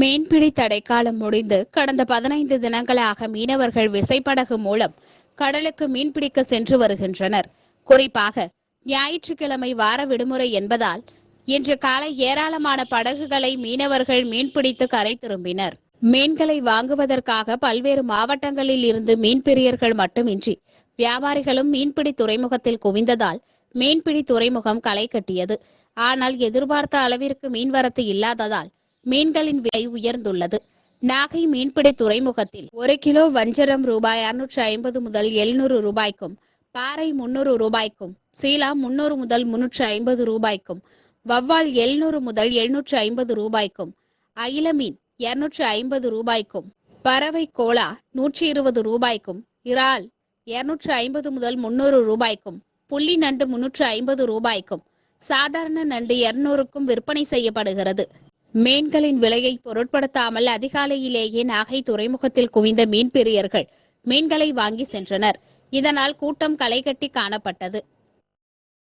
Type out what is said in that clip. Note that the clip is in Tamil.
மீன்பிடி தடைக்காலம் முடிந்து கடந்த பதினைந்து தினங்களாக மீனவர்கள் விசைப்படகு மூலம் கடலுக்கு மீன்பிடிக்க சென்று வருகின்றனர். குறிப்பாக ஞாயிற்றுக்கிழமை வார விடுமுறை என்பதால் இன்று காலை ஏராளமான படகுகளை மீனவர்கள் மீன்பிடித்து கரை திரும்பினர். மீன்களை வாங்குவதற்காக பல்வேறு மாவட்டங்களில் இருந்து மீன்பிரியர்கள் மட்டுமின்றி வியாபாரிகளும் மீன்பிடி துறைமுகத்தில் குவிந்ததால் மீன்பிடி துறைமுகம் களை கட்டியது. ஆனால் எதிர்பார்த்த அளவிற்கு மீன்வரத்து இல்லாததால் மீன்களின் விலை உயர்ந்துள்ளது. நாகை மீன்பிடி துறைமுகத்தில் ஒரு கிலோ வஞ்சரம் ரூபாய் அறுநூற்று ஐம்பது முதல் எழுநூறு ரூபாய்க்கும் பாறை முன்னூறு ரூபாய்க்கும் சீலா முன்னூறு முதல் முன்னூற்று ஐம்பது ரூபாய்க்கும் வவ்வால் எழுநூறு முதல் எழுநூற்று ஐம்பது ரூபாய்க்கும் அயில மீன் இருநூற்று ஐம்பது ரூபாய்க்கும் பறவை கோலா நூற்றி இருபது ரூபாய்க்கும் இறால் இருநூற்று ஐம்பது முதல் முன்னூறு ரூபாய்க்கும் புள்ளி நண்டு முன்னூற்று ஐம்பது ரூபாய்க்கும் சாதாரண நண்டு இருநூறுக்கும் விற்பனை செய்யப்படுகிறது. மீன்களின் விலையை பொருட்படுத்தாமல் அதிகாலையிலேயே நாகை துறைமுகத்தில் குவிந்த மீன்பிரியர்கள் மீன்களை வாங்கி சென்றனர். இதனால் கூட்டம் களைகட்டி காணப்பட்டது.